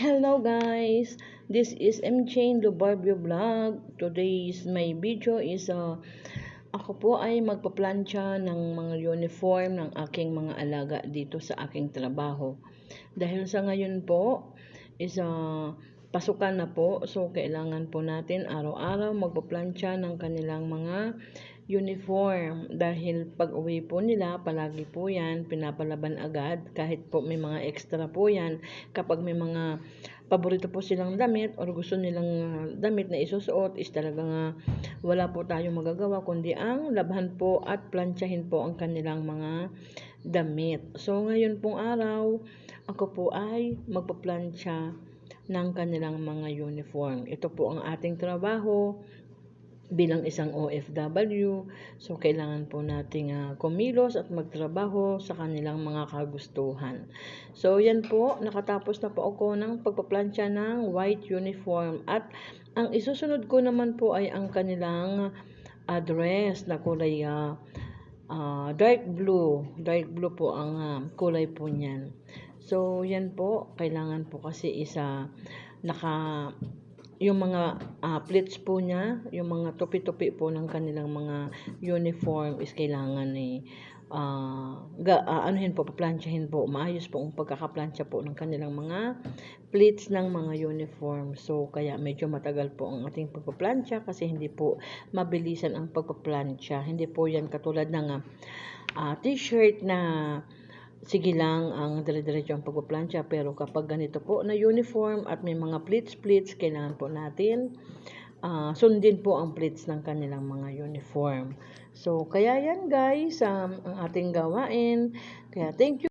Hello guys, this is M. Chain Lubarbio Vlog. Today's my video is uh, ako po ay magpaplansya ng mga uniform ng aking mga alaga dito sa aking trabaho. Dahil sa ngayon po is uh, pasukan na po so kailangan po natin araw-araw magpaplansya ng kanilang mga uniform dahil pag uwi po nila palagi po yan pinapalaban agad kahit po may mga extra po yan kapag may mga paborito po silang damit or gusto nilang damit na isusuot is talagang wala po tayong magagawa kundi ang labhan po at plansyahin po ang kanilang mga damit. So ngayon pong araw ako po ay magpaplansya ng kanilang mga uniform. Ito po ang ating trabaho bilang isang OFW. So, kailangan po nating uh, kumilos at magtrabaho sa kanilang mga kagustuhan. So, yan po. Nakatapos na po ako ng pagpaplansya ng white uniform. At ang isusunod ko naman po ay ang kanilang address na kulay uh, uh, dark blue. Dark blue po ang uh, kulay po niyan. So, yan po. Kailangan po kasi isa naka yung mga uh, plates po niya, yung mga tupi-tupi po ng kanilang mga uniform is kailangan eh, uh, ga, uh, anuhin po, paplansyahin po, maayos po ang pagkakaplansya po ng kanilang mga plates ng mga uniform. So, kaya medyo matagal po ang ating pagpaplansya kasi hindi po mabilisan ang pagpaplansya. Hindi po yan katulad ng uh, t-shirt na sige lang ang dire-diretso ang pagpaplansya pero kapag ganito po na uniform at may mga pleats-pleats kailangan po natin uh, sundin po ang pleats ng kanilang mga uniform. So kaya yan guys um, ang ating gawain. Kaya thank you